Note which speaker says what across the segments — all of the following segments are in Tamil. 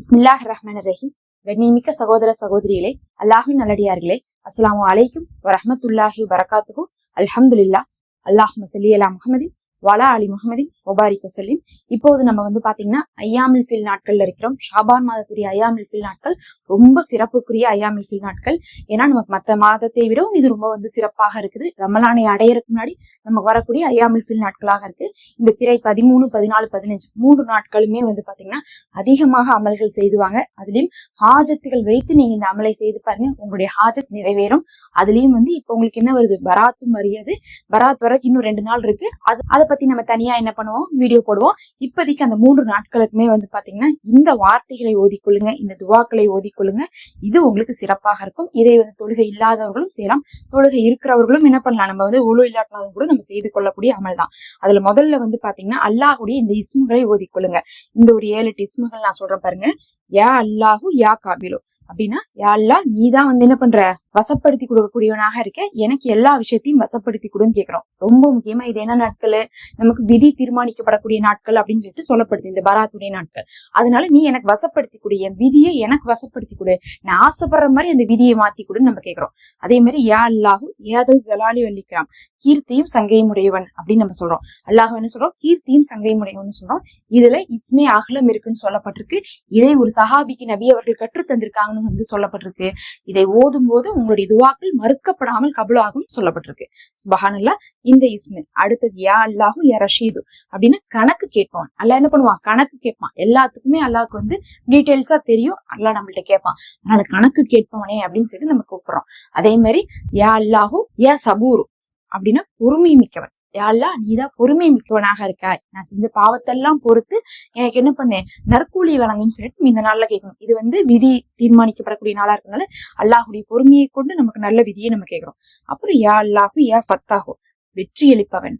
Speaker 1: பிஸ்மில்லாஹ் ரஹ்மான் ரஹீம் வெண்ணிமிக்க சகோதர சகோதரிகளே அல்லாஹின் நல்லடியார்களே அஸ்லாம் அலைக்கும் வரமத்துல்லாஹி வரகாத்துகு அல்ஹம்துல்லா அல்லாஹ் மசல்லி அலா முகமதின் வலா அலி முகமதி ஒபாரிக் வசல்லிம். இப்போது நம்ம வந்து பாத்தீங்கன்னா ஐயாமில் ஃபில் நாட்கள்ல இருக்கிறோம். ஷாபான் மாதத்துடைய ஐயாமில் ஃபில் நாட்கள் ரொம்ப சிறப்புக்குரிய ஐயாமில் ஃபில் நாட்கள். ஏன்னா நமக்கு மற்ற மாதத்தை விடவும் இது ரொம்ப வந்து சிறப்பாக இருக்குது. ரமலானை அடையறதுக்கு முன்னாடி நமக்கு வரக்கூடிய ஐயாமில் ஃபில் நாட்களாக இருக்கு. இந்த பிறை பதிமூணு பதினாலு பதினஞ்சு மூன்று நாட்களுமே வந்து பாத்தீங்கன்னா அதிகமாக அமல்கள் செய்துவாங்க. அதுலயும் ஹாஜத்துகள் வைத்து நீங்க இந்த அமலை செய்து பாருங்க. உங்களுடைய ஹாஜத் நிறைவேறும். அதுலயும் வந்து இப்போ உங்களுக்கு என்ன வருது? பராத்தும் வருகிறது. பராத் வரைக்கும் இன்னும் ரெண்டு நாள் இருக்கு. அது அதை பத்தி நம்ம தனியா என்ன பண்ணுவோம்? வீடியோ போடுவோம். இப்போதைக்கு அந்த மூன்று நாட்களுக்குமே வந்து பாத்தீங்கன்னா இந்த வார்த்தைகளை ஓதிக்கொள்ளுங்க இந்த துவாக்களை ஓதிக்கொள்ளுங்க இது உங்களுக்கு சிறப்பாக இருக்கும். இதை வந்து தொழுகை இல்லாதவர்களும் செய்யலாம். தொழுகை இருக்கிறவர்களும் என்ன பண்ணலாம்? நம்ம வந்து உழு இல்லாட்டினாலும் கூட நம்ம செய்து கொள்ளக்கூடிய அமல் தான். அதுல முதல்ல வந்து பாத்தீங்கன்னா அல்லாஹுடைய இந்த இஸ்முகளை ஓதிக்கொள்ளுங்க இந்த ஒரு ஏழு எட்டு இஸ்முகள் நான் சொல்றேன் பாருங்க. யா அல்லாஹு யா காபிலோ. அப்படின்னா யா நீ தான் வந்து என்ன பண்ற? வசப்படுத்தி கொடுக்கக்கூடியவனாக இருக்க. எனக்கு எல்லா விஷயத்தையும் வசப்படுத்தி கொடுன்னு கேட்கிறோம் ரொம்ப முக்கியமா இது என்ன நாட்கள்? நமக்கு விதி தீர்மானிக்கப்படக்கூடிய நாட்கள் அப்படின்னு சொல்லிட்டு சொல்லப்படுது இந்த பராத்துடைய நாட்கள். அதனால நீ எனக்கு வசப்படுத்தி கொடு என் விதியை எனக்கு வசப்படுத்தி கொடு. நான் ஆசைப்படுற மாதிரி அந்த விதியை மாத்தி கொடுன்னு நம்ம கேட்கிறோம் அதே மாதிரி யா அல்லாஹு ஏதல் ஜலாலி வல்லிக்கிறாம் கீர்த்தியும் சங்கையும் உடையவன் அப்படின்னு நம்ம சொல்றோம். அல்லாஹ் என்ன சொல்றோம்? கீர்த்தியும் சங்கையும் உடையவன் சொல்றோம். இதுல இஸ்மே அகலம் இருக்குன்னு சொல்லப்பட்டிருக்கு. இதை ஒரு சஹாபிக்கு நபி அவர்கள் கற்று தந்திருக்காங்கன்னு வந்து சொல்லப்பட்டிருக்கு. இதை ஓதும் போது உங்களுடைய துவாக்கள் மறுக்கப்படாமல் கபலாகும் சொல்லப்பட்டிருக்கு. சுபஹானல்லா இந்த இஸ்மு அடுத்தது யா அல்லாஹும் யா ரஷீது அப்படின்னு கணக்கு கேட்பான் அல்ல என்ன பண்ணுவான்? கணக்கு கேட்பான். எல்லாத்துக்குமே அல்லாவுக்கு வந்து டீட்டெயில்ஸா தெரியும். அல்லாஹ் நம்மள்ட்ட கேட்பான். அதனால கணக்கு கேட்பவனே அப்படின்னு சொல்லிட்டு நம்ம கூப்பிடுறோம். அதே மாதிரி யா அல்லாஹும் யா சபூரு அப்படின்னா பொறுமை மிக்கவன். யாழ்லா நீதான் பொறுமை மிக்கவனாக இருக்காய். நான் செஞ்ச பாவத்தெல்லாம் பொறுத்து எனக்கு என்ன பண்ணு? நற்கூலி வழங்குன்னு சொல்லிட்டு இந்த நாள்ல கேட்கணும். இது வந்து விதி தீர்மானிக்கப்படக்கூடிய நாளா இருக்கனால அல்லாஹுடைய பொறுமையை கொண்டு நமக்கு நல்ல விதியை நம்ம கேட்கிறோம். அப்புறம் யா அல்லாஹு யா ஃபத்தாஹு. வெற்றி அளிப்பவன்.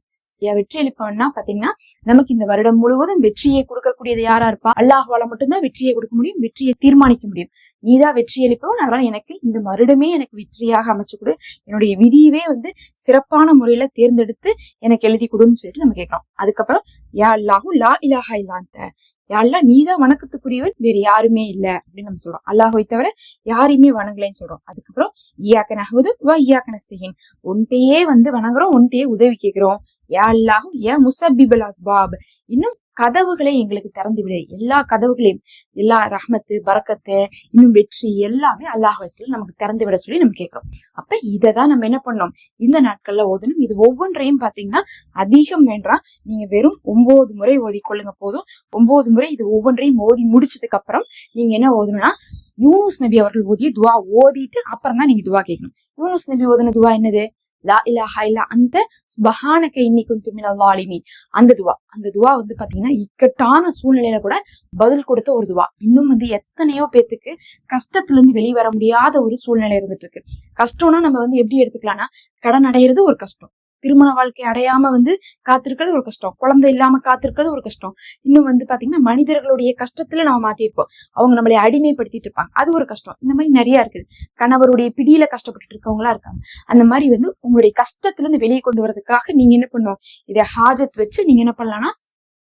Speaker 1: வெற்றி அளிப்பவன்னா பாத்தீங்கன்னா நமக்கு இந்த வருடம் முழுவதும் வெற்றியை கொடுக்கக்கூடியது யாரா இருப்பா? அல்லாஹால மட்டும்தான் வெற்றியை கொடுக்க முடியும் வெற்றியை தீர்மானிக்க முடியும். நீதான் வெற்றி அளிப்பவன் அதனால எனக்கு இந்த வருடமே எனக்கு வெற்றியாக அமைச்சு கொடு. என்னுடைய விதியவே வந்து சிறப்பான முறையில தேர்ந்தெடுத்து எனக்கு எழுதி கொடுன்னு சொல்லிட்டு நம்ம கேட்கிறோம் அதுக்கப்புறம் யா அல்லாஹும் லா இலாஹா இல்லாந்த யாழ்லா நீதான் வணக்கத்துக்குரியவன் வேற யாருமே இல்ல அப்படின்னு நம்ம சொல்றோம். அல்லாஹை தவிர யாரையுமே வணங்கலைன்னு சொல்றோம். அதுக்கப்புறம் ஈயாக்கன் நகவது வா ஈயாக்கன் நஸ்தகின். ஒன்ட்டையே வந்து வணங்குறோம் ஒன்ட்டையே உதவி கேட்கிறோம் யா அல்லாஹ் ஏ முசபிபல் அஸ்பாப். இன்னும் கதவுகளை எங்களுக்கு திறந்து விடு எல்லா கதவுகளையும் எல்லா ரஹ்மத்து பறக்கத்து இன்னும் வெற்றி எல்லாமே அல்லாஹத்தில் நமக்கு திறந்து விட சொல்லி நம்ம கேட்கிறோம். அப்ப இதை தான் நம்ம என்ன பண்ணோம்? இந்த நாட்கள்ல ஓதணும். இது ஒவ்வொன்றையும் பாத்தீங்கன்னா அதிகம் வேண்டாம் நீங்க வெறும் ஒன்பது முறை ஓதி கொள்ளுங்க போதும். ஒன்பது முறை இது ஒவ்வொன்றையும் ஓதி முடிச்சதுக்கு அப்புறம் நீங்க என்ன ஓதணும்னா யூனுஸ் நபி அவர்கள் ஓதிய துவா ஓதிட்டு அப்புறம் தான் நீங்க துவா கேட்கணும். யூனுஸ் நபி ஓதுன துவா என்னது? லா இலா ஹைலா அந்த சுபஹானக இன்னைக்கும் துமின வாலிமி அந்த துவா. அந்த துவா வந்து பாத்தீங்கன்னா இக்கட்டான சூழ்நிலையில கூட பதில் கொடுத்த ஒரு துவா. இன்னும் வந்து எத்தனையோ பேத்துக்கு கஷ்டத்துல இருந்து வெளியே வர முடியாத ஒரு சூழ்நிலை இருந்துட்டு இருக்கு. கஷ்டம்னா நம்ம வந்து எப்படி எடுத்துக்கலாம்னா கடன் அடையிறது ஒரு கஷ்டம். திருமண வாழ்க்கை அடையாம வந்து காத்திருக்கிறது ஒரு கஷ்டம். குழந்தை இல்லாம காத்திருக்கிறது ஒரு கஷ்டம். இன்னும் வந்து பாத்தீங்கன்னா மனிதர்களுடைய கஷ்டத்துல நம்ம மாட்டியிருப்போம். அவங்க நம்மளை அடிமைப்படுத்திட்டு இருப்பாங்க. அது ஒரு கஷ்டம். இந்த மாதிரி நிறைய இருக்குது. கணவருடைய பிடியில கஷ்டப்பட்டு இருக்கவங்களா இருக்காங்க. அந்த மாதிரி வந்து உங்களுடைய கஷ்டத்துல இருந்து வெளியே கொண்டு வரதுக்காக நீங்க என்ன பண்ணுவோம் இதை ஹாஜத் வச்சு நீங்க என்ன பண்ணலாம்னா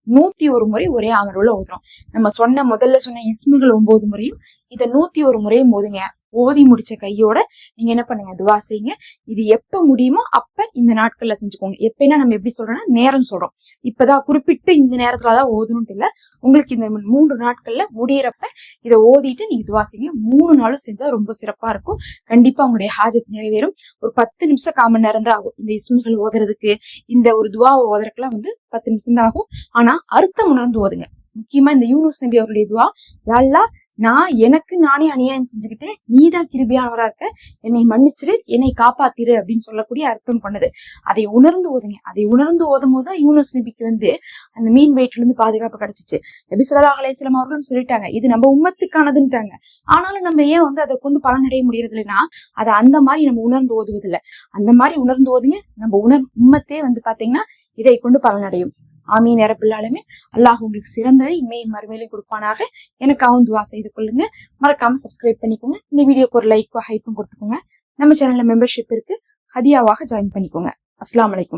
Speaker 1: நூத்தி ஒரு முறை ஒரே அமர்வுல ஓதுறோம். நம்ம சொன்ன முதல்ல சொன்ன இஸ்முகள் ஒன்பது முறையும் இதை நூத்தி ஒரு முறையும் ஓதுங்க. ஓதி முடிச்ச கையோட நீங்க என்ன பண்ணுங்க துவா செய்யுங்க. இது எப்ப முடியுமோ அப்ப இந்த நாட்கள்ல செஞ்சுக்கோங்க. எப்பனா நம்ம எப்படி சொல்றோம்னா நேரம் சொல்றோம். இப்பதான் குறிப்பிட்டு இந்த நேரத்துலதான் ஓதணும்ட்டு இல்ல. உங்களுக்கு இந்த மூன்று நாட்கள்ல முடியறப்ப இதை ஓதிட்டு நீங்க துவா செய்யுங்க. மூணு நாளும் செஞ்சா ரொம்ப சிறப்பா இருக்கும். கண்டிப்பா உங்களுடைய ஹாஜத் நிறைவேறும். ஒரு பத்து நிமிஷம் காமன் நேரம் தான் ஆகும். இந்த இஸ்மிகள் ஓதுறதுக்கு இந்த ஒரு துவாவை ஓதுறதுக்குலாம் வந்து பத்து நிமிஷம் தான் ஆகும். ஆனா அர்த்தம் உணர்ந்து ஓதுங்க. முக்கியமா இந்த யூனுஸ் நபி அவருடைய துவா யாழ்லா நான் எனக்கு நானே அநியாயம் செஞ்சுக்கிட்டேன் நீதான் கிருபியானவரா இருக்க என்னை மன்னிச்சிரு என்னை காப்பாத்திரு அப்படின்னு சொல்லக்கூடிய அர்த்தம் கொண்டது. அதை உணர்ந்து ஓதுங்க. அதை உணர்ந்து ஓதும் போது தான் யூனஸ் நபிக்கு வந்து அந்த மீன் வயிற்றுல இருந்து பாதுகாப்பு கிடைச்சிச்சு. நபி சொல்லா அலையம் அவர்களும் சொல்லிட்டாங்க இது நம்ம உம்மத்துக்கானதுன்ட்டாங்க. ஆனாலும் நம்ம ஏன் வந்து அதை கொண்டு பலனடைய முடியறது இல்லைன்னா அதை அந்த மாதிரி நம்ம உணர்ந்து ஓதுவதில்லை. அந்த மாதிரி உணர்ந்து ஓதுங்க. நம்ம உணர் உம்மத்தே வந்து பாத்தீங்கன்னா இதை கொண்டு பலனடையும் ஆமீன் இறப்பில்லாலுமே அல்லாஹ் உங்களுக்கு சிறந்த இம்மையும் மறுமையிலும் கொடுப்பானாக. எனக்கு அவன் துவா செய்து கொள்ளுங்க. மறக்காம சப்ஸ்கிரைப் பண்ணிக்கோங்க. இந்த வீடியோக்கு ஒரு லைக்கும் ஹைப்பும் கொடுத்துக்கோங்க. நம்ம சேனல்ல மெம்பர்ஷிப் இருக்கு. ஹதியாவாக ஜாயின் பண்ணிக்கோங்க. அஸ்லாம் வலைக்கும்